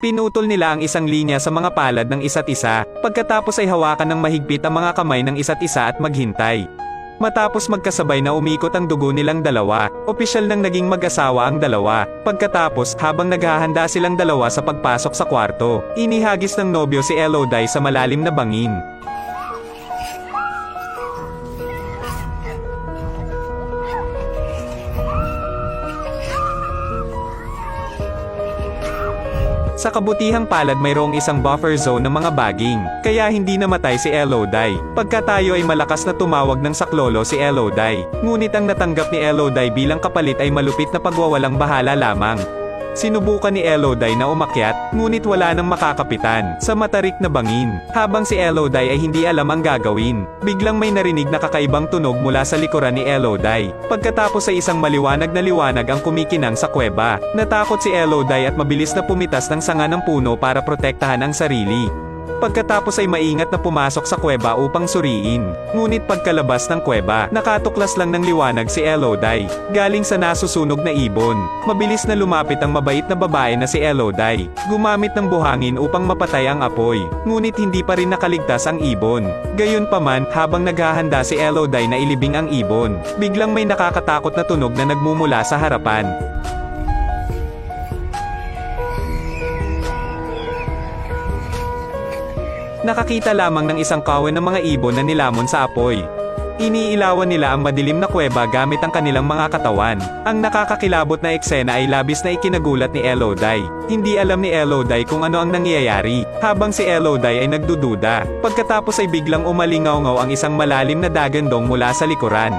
Pinutol nila ang isang linya sa mga palad ng isa't isa, pagkatapos ay hawakan ng mahigpit ang mga kamay ng isa't isa at maghintay. Matapos magkasabay na umikot ang dugo nilang dalawa, opisyal nang naging mag-asawa ang dalawa. Pagkatapos, habang naghahanda silang dalawa sa pagpasok sa kwarto, inihagis ng nobyo si Elodie sa malalim na bangin. Sa kabutihang palad mayroong isang buffer zone ng mga baging, kaya hindi namatay si Elodie. Pagka tayo ay malakas na tumawag ng saklolo si Elodie, ngunit ang natanggap ni Elodie bilang kapalit ay malupit na pagwawalang bahala lamang. Sinubukan ni Elodie na umakyat, ngunit wala nang makakapitan sa matarik na bangin. Habang si Elodie ay hindi alam ang gagawin, biglang may narinig na kakaibang tunog mula sa likuran ni Elodie. Pagkatapos ay isang maliwanag na liwanag ang kumikinang sa kuweba. Natakot si Elodie at mabilis na pumitas ng sanga ng puno para protektahan ang sarili. Pagkatapos ay maingat na pumasok sa kuweba upang suriin. Ngunit pagkalabas ng kuweba, nakatuklas lang ng liwanag si Elodie, galing sa nasusunog na ibon. Mabilis na lumapit ang mabait na babae na si Elodie, gumamit ng buhangin upang mapatay ang apoy. Ngunit hindi pa rin nakaligtas ang ibon. Gayunpaman, habang naghahanda si Elodie na ilibing ang ibon, biglang may nakakatakot na tunog na nagmumula sa harapan. Nakakita lamang ng isang kawan ng mga ibon na nilamon sa apoy. Iniilawan nila ang madilim na kuweba gamit ang kanilang mga katawan. Ang nakakakilabot na eksena ay labis na ikinagulat ni Elodie. Hindi alam ni Elodie kung ano ang nangyayari, habang si Elodie ay nagdududa. Pagkatapos ay biglang umalingaw-ngaw ang isang malalim na dagandong mula sa likuran.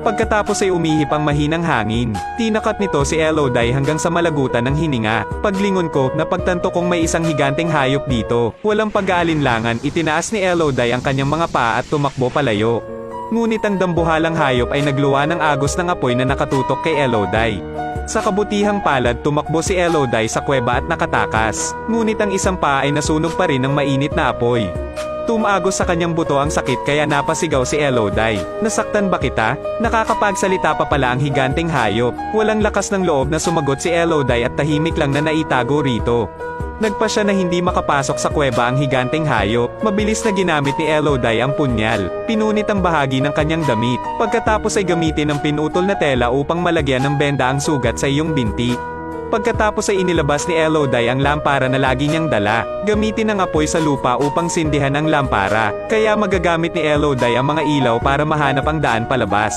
Pagkatapos ay umihip ang mahinang hangin. Tinakat nito si Elodie hanggang sa malagutan ng hininga. Paglingon ko, napagtanto kong may isang higanteng hayop dito. Walang pag-aalinlangan, itinaas ni Elodie ang kanyang mga paa at tumakbo palayo. Ngunit ang dambuhalang hayop ay nagluwa ng agos ng apoy na nakatutok kay Elodie. Sa kabutihang palad tumakbo si Elodie sa kuweba at nakatakas. Ngunit ang isang paa ay nasunog pa rin ng mainit na apoy. Tumagos sa kanyang buto ang sakit kaya napasigaw si Elodie. Nasaktan ba kita? Nakakapagsalita pa pala ang higanteng hayop. Walang lakas ng loob na sumagot si Elodie at tahimik lang na naitago rito. Nagpa siya na hindi makapasok sa kuweba ang higanteng hayop. Mabilis na ginamit ni Elodie ang punyal. Pinunit ang bahagi ng kanyang damit. Pagkatapos ay gamitin ang pinutol na tela upang malagyan ng benda ang sugat sa iyong binti. Pagkatapos ay inilabas ni Elodie ang lampara na lagi niyang dala. Gamitin ang apoy sa lupa upang sindihan ang lampara. Kaya magagamit ni Elodie ang mga ilaw para mahanap ang daan palabas.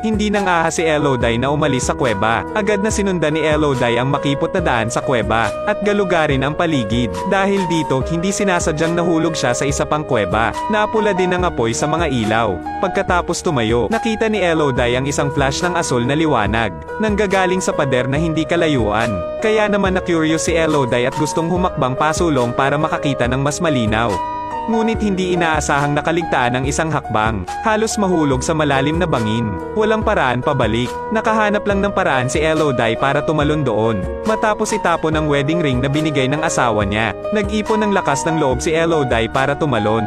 Hindi nang ahas si Elodie na umalis sa kuweba. Agad na sinundan ni Elodie ang makipot na daan sa kuweba, at galugarin ang paligid. Dahil dito, hindi sinasadyang nahulog siya sa isa pang kuweba. Napula din ang apoy sa mga ilaw. Pagkatapos tumayo, nakita ni Elodie ang isang flash ng asul na liwanag, nanggagaling sa pader na hindi kalayuan. Kaya naman na curious si Elodie at gustong humakbang pasulong para makakita ng mas malinaw. Ngunit hindi inaasahang nakaligtaan ang isang hakbang. Halos mahulog sa malalim na bangin. Walang paraan pabalik. Nakahanap lang ng paraan si Elodie para tumalon doon. Matapos itapon ang wedding ring na binigay ng asawa niya. Nag-ipon ng lakas ng loob si Elodie para tumalon.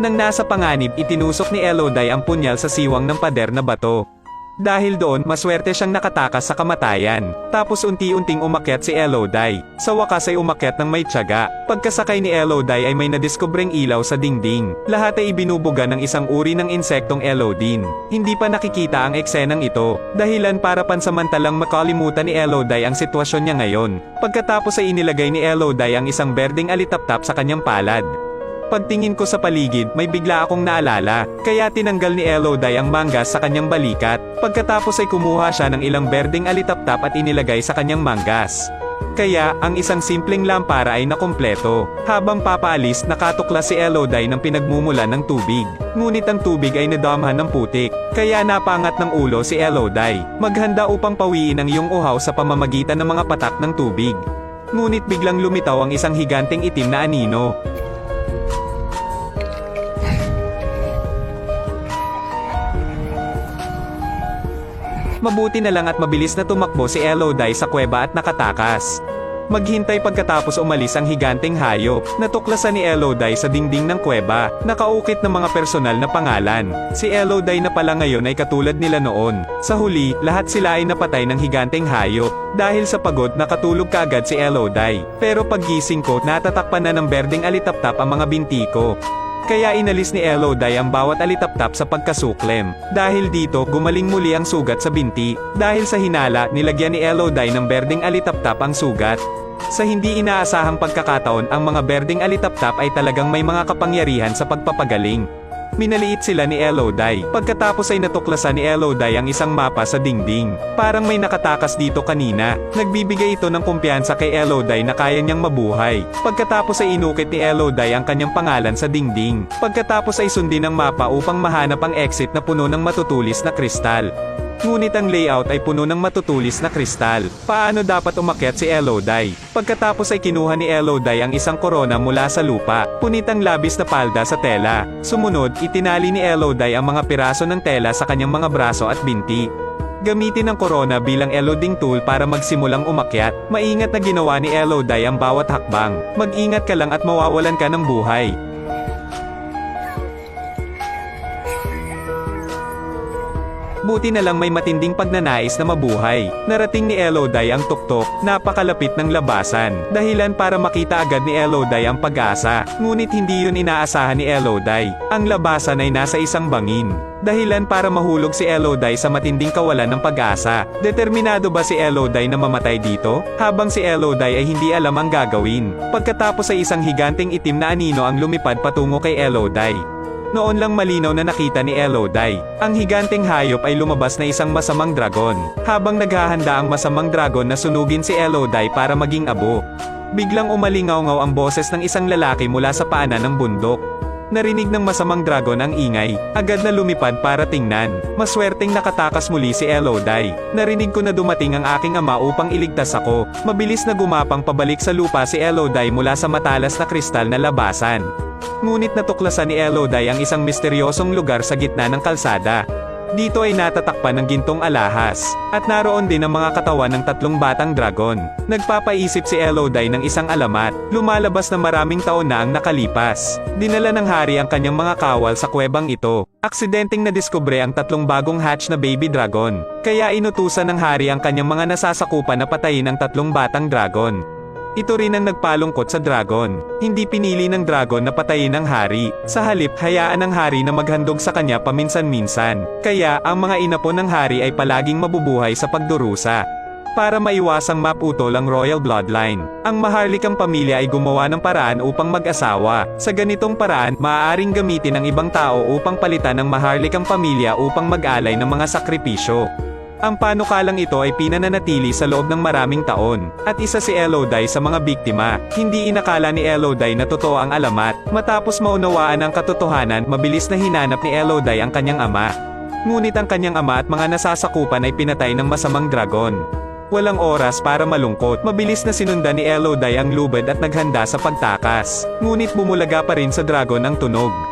Nang nasa panganib itinusok ni Elodie ang punyal sa siwang ng pader na bato. Dahil doon, maswerte siyang nakatakas sa kamatayan. Tapos unti-unting umakyat si Elodie. Sa wakas ay umakyat ng may tiyaga. Pagkasakay ni Elodie ay may nadiskubreng ilaw sa dingding. Lahat ay ibinubuga ng isang uri ng insektong Elodine. Hindi pa nakikita ang eksenang ito. Dahilan para pansamantalang makalimutan ni Elodie ang sitwasyon niya ngayon. Pagkatapos ay inilagay ni Elodie ang isang berdeng alitaptap sa kanyang palad. Pagtingin ko sa paligid, may bigla akong naalala, kaya tinanggal ni Elodie ang manggas sa kanyang balikat. Pagkatapos ay kumuha siya ng ilang berdeng alitaptap at inilagay sa kanyang manggas. Kaya, ang isang simpleng lampara ay nakumpleto. Habang papaalis, nakatuklas si Elodie ng pinagmumulan ng tubig. Ngunit ang tubig ay nadamhan ng putik. Kaya napangat ng ulo si Elodie. Maghanda upang pawiin ang iyong uhaw sa pamamagitan ng mga patak ng tubig. Ngunit biglang lumitaw ang isang higanteng itim na anino. Mabuti na lang at mabilis na tumakbo si Elodie sa kuweba at nakatakas. Maghintay pagkatapos umalis ang higanteng hayop. Natuklasan ni Elodie sa dingding ng kuweba. Nakaukit ng mga personal na pangalan. Si Elodie na pala ngayon ay katulad nila noon. Sa huli, lahat sila ay napatay ng higanteng hayop. Dahil sa pagod nakatulog kaagad si Elodie. Pero paggising ko, natatakpan na ng berdeng alitaptap ang mga binti ko. Kaya inalis ni Elodie ang bawat alitaptap sa pagkasuklem. Dahil dito, gumaling muli ang sugat sa binti. Dahil sa hinala, nilagyan ni Elodie ng berdeng alitaptap ang sugat. Sa hindi inaasahang pagkakataon, ang mga berdeng alitaptap ay talagang may mga kapangyarihan sa pagpapagaling. Minaliit sila ni Elodie. Pagkatapos ay natuklasan ni Elodie ang isang mapa sa dingding. Parang may nakatakas dito kanina. Nagbibigay ito ng kumpiyansa kay Elodie na kaya niyang mabuhay. Pagkatapos ay inukit ni Elodie ang kanyang pangalan sa dingding. Pagkatapos ay sundin ang mapa upang mahanap ang exit na puno ng matutulis na kristal. Ngunit ang layout ay puno ng matutulis na kristal. Paano dapat umakyat si Elodie? Pagkatapos ay kinuha ni Elodie ang isang korona mula sa lupa. Punit ang labis na palda sa tela. Sumunod, itinali ni Elodie ang mga piraso ng tela sa kanyang mga braso at binti. Gamitin ang korona bilang eloding tool para magsimulang umakyat. Maingat na ginawa ni Elodie ang bawat hakbang. Mag-ingat ka lang at mawawalan ka ng buhay. Buti na lang may matinding pagnanais na mabuhay. Narating ni Elodie ang tuktok, napakalapit ng labasan. Dahilan para makita agad ni Elodie ang pag-asa. Ngunit hindi yun inaasahan ni Elodie. Ang labasan ay nasa isang bangin. Dahilan para mahulog si Elodie sa matinding kawalan ng pag-asa. Determinado ba si Elodie na mamatay dito? Habang si Elodie ay hindi alam ang gagawin. Pagkatapos ay isang higanteng itim na anino ang lumipad patungo kay Elodie. Noon lang malinaw na nakita ni Elodie. Ang higanteng hayop ay lumabas na isang masamang dragon. Habang naghahanda ang masamang dragon na sunugin si Elodie para maging abo. Biglang umalingaw-ngaw ang boses ng isang lalaki mula sa paanan ng bundok. Narinig ng masamang dragon ang ingay, agad na lumipad para tingnan. Maswerteng nakatakas muli si Elodie. Narinig ko na dumating ang aking ama upang iligtas ako. Mabilis na gumapang pabalik sa lupa si Elodie mula sa matalas na kristal na labasan. Ngunit natuklasan ni Elodie ang isang misteryosong lugar sa gitna ng kalsada. Dito ay natatakpan ng gintong alahas, at naroon din ang mga katawan ng tatlong batang dragon. Nagpapaisip si Elodie ng isang alamat, lumalabas na maraming taon na ang nakalipas. Dinala ng hari ang kanyang mga kawal sa kuwebang ito. Aksidenteng nadiskubre ang tatlong bagong hatch na baby dragon, kaya inutusan ng hari ang kanyang mga nasasakupan na patayin ang tatlong batang dragon. Ito rin ang nagpalungkot sa dragon. Hindi pinili ng dragon na patayin ang hari. Sa halip, hayaan ng hari na maghandog sa kanya paminsan-minsan. Kaya, ang mga inapo ng hari ay palaging mabubuhay sa pagdurusa. Para maiwasang maputol ang royal bloodline, ang maharlikang pamilya ay gumawa ng paraan upang mag-asawa. Sa ganitong paraan, maaaring gamitin ng ibang tao upang palitan ng maharlikang pamilya upang mag-alay ng mga sakripisyo. Ang panukalang ito ay pinananatili sa loob ng maraming taon, at isa si Elodie sa mga biktima. Hindi inakala ni Elodie na totoo ang alamat. Matapos maunawaan ang katotohanan, mabilis na hinanap ni Elodie ang kanyang ama. Ngunit ang kanyang ama at mga nasasakupan ay pinatay ng masamang dragon. Walang oras para malungkot. Mabilis na sinundan ni Elodie ang lubad at naghanda sa pagtakas. Ngunit bumulaga pa rin sa dragon ang tunog.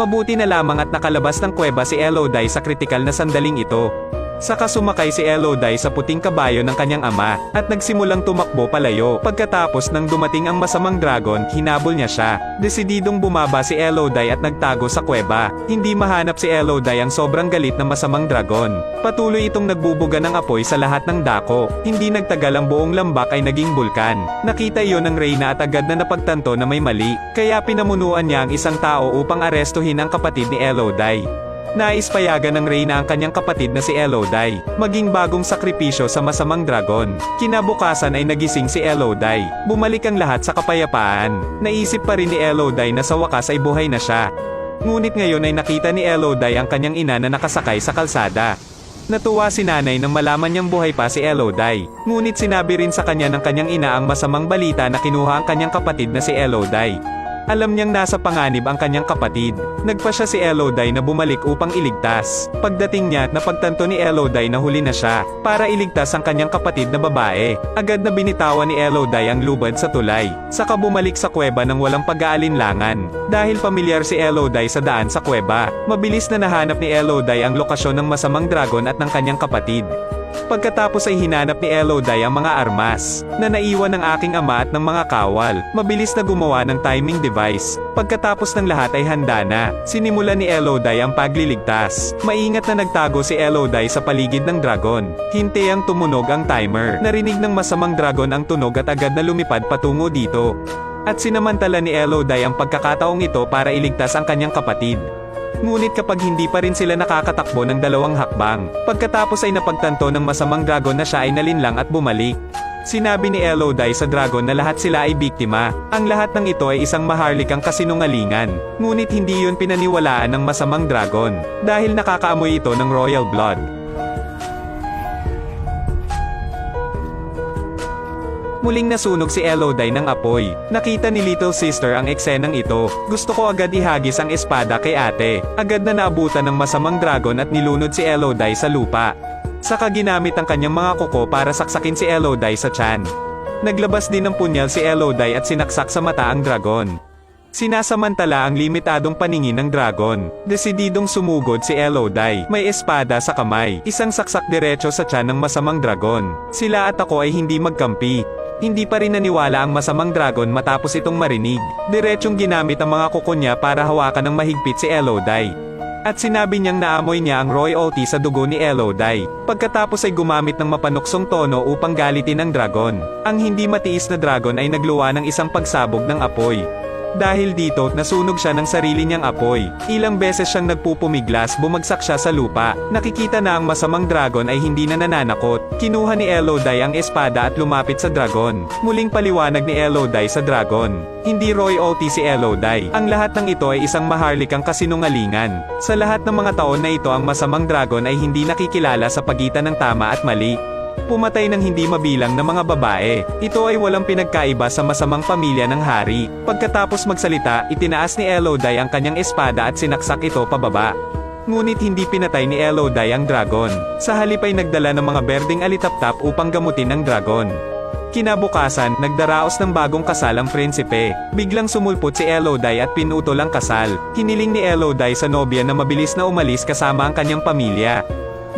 Mabuti na lamang at nakalabas ng kuweba si Elodie sa kritikal na sandaling ito. Saka sumakay si Elodie sa puting kabayo ng kanyang ama, at nagsimulang tumakbo palayo. Pagkatapos nang dumating ang masamang dragon, hinabol niya siya. Desididong bumaba si Elodie at nagtago sa kuweba. Hindi mahanap si Elodie ang sobrang galit ng masamang dragon. Patuloy itong nagbubuga ng apoy sa lahat ng dako. Hindi nagtagal ang buong lambak ay naging bulkan. Nakita iyon ng Reyna at agad na napagtanto na may mali. Kaya pinamunuan niya ang isang tao upang arestuhin ang kapatid ni Elodie. Nais payagan ng Reyna ang kanyang kapatid na si Elodie, maging bagong sakripisyo sa masamang dragon. Kinabukasan ay nagising si Elodie. Bumalik ang lahat sa kapayapaan. Naisip pa rin ni Elodie na sa wakas ay buhay na siya. Ngunit ngayon ay nakita ni Elodie ang kanyang ina na nakasakay sa kalsada. Natuwa si nanay nang malaman niyang buhay pa si Elodie. Ngunit sinabi rin sa kanya ng kanyang ina ang masamang balita na kinuha ang kanyang kapatid na si Elodie. Alam niyang nasa panganib ang kanyang kapatid. Nagpa siya si Elodie na bumalik upang iligtas. Pagdating niya, napagtanto ni Elodie na huli na siya, para iligtas ang kanyang kapatid na babae. Agad na binitawan ni Elodie ang lubad sa tulay. Saka bumalik sa kuweba ng walang pag-aalinlangan. Dahil pamilyar si Elodie sa daan sa kuweba, mabilis na nahanap ni Elodie ang lokasyon ng masamang dragon at ng kanyang kapatid. Pagkatapos ay hinanap ni Elodie ang mga armas, na naiwan ng aking ama at ng mga kawal. Mabilis na gumawa ng timing device. Pagkatapos ng lahat ay handa na, sinimula ni Elodie ang pagliligtas. Maingat na nagtago si Elodie sa paligid ng dragon. Hinte ang tumunog ang timer. Narinig ng masamang dragon ang tunog at agad na lumipad patungo dito. At sinamantala ni Elodie ang pagkakataong ito para iligtas ang kanyang kapatid. Ngunit kapag hindi pa rin sila nakakatakbo ng dalawang hakbang, pagkatapos ay napagtanto ng masamang dragon na siya ay nalinlang at bumalik. Sinabi ni Elodie sa dragon na lahat sila ay biktima. Ang lahat ng ito ay isang maharlikang kasinungalingan. Ngunit hindi yun pinaniwalaan ng masamang dragon, dahil nakakaamoy ito ng royal blood. Muling nasunog si Elodie ng apoy. Nakita ni Little Sister ang eksenang ito. Gusto ko agad ihagis ang espada kay ate. Agad na naabutan ng masamang dragon at nilunod si Elodie sa lupa. Saka ginamit ang kanyang mga kuko para saksakin si Elodie sa tiyan. Naglabas din ng punyal si Elodie at sinaksak sa mata ang dragon. Sinasamantala ang limitadong paningin ng dragon. Desididong sumugod si Elodie. May espada sa kamay. Isang saksak diretso sa tiyan ng masamang dragon. Sila at ako ay hindi magkampi. Hindi pa rin naniwala ang masamang dragon matapos itong marinig. Diretsyong ginamit ang mga kuko niya para hawakan ng mahigpit si Elodie. At sinabi niyang naamoy niya ang royalty sa dugo ni Elodie. Pagkatapos ay gumamit ng mapanuksong tono upang galitin ang dragon. Ang hindi matiis na dragon ay nagluwa ng isang pagsabog ng apoy. Dahil dito, nasunog siya ng sarili niyang apoy. Ilang beses siyang nagpupumiglas, bumagsak siya sa lupa. Nakikita na ang masamang dragon ay hindi na nananakot. Kinuha ni Elodie ang espada at lumapit sa dragon. Muling paliwanag ni Elodie sa dragon. Hindi Roy Oti si Elodie. Ang lahat ng ito ay isang maharlikang kasinungalingan. Sa lahat ng mga taon na ito ang masamang dragon ay hindi nakikilala sa pagitan ng tama at mali pumatay ng hindi mabilang na mga babae. Ito ay walang pinagkaiba sa masamang pamilya ng hari. Pagkatapos magsalita, itinaas ni Elodie ang kanyang espada at sinaksak ito pababa. Ngunit hindi pinatay ni Elodie ang dragon. Sa halip ay nagdala ng mga berdeng alitaptap upang gamutin ang dragon. Kinabukasan, nagdaraos ng bagong kasal ang prinsipe. Biglang sumulpot si Elodie at pinutol ang kasal. Hiniling ni Elodie sa nobya na mabilis na umalis kasama ang kanyang pamilya.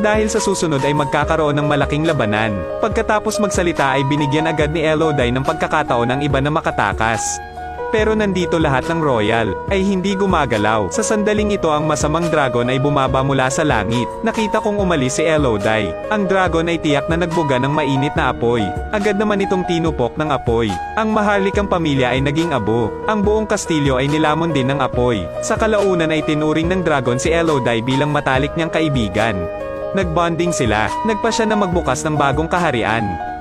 Dahil sa susunod ay magkakaroon ng malaking labanan. Pagkatapos magsalita ay binigyan agad ni Elodie ng pagkakataon ng iba na makatakas. Pero nandito lahat ng royal, ay hindi gumagalaw. Sa sandaling ito ang masamang dragon ay bumaba mula sa langit. Nakita kong umalis si Elodie. Ang dragon ay tiyak na nagbuga ng mainit na apoy. Agad naman itong tinupok ng apoy. Ang maharlikang pamilya ay naging abo. Ang buong kastilyo ay nilamon din ng apoy. Sa kalaunan ay tinuring ng dragon si Elodie bilang matalik niyang kaibigan. Nagbonding sila, nagpa siya na magbukas ng bagong kaharian.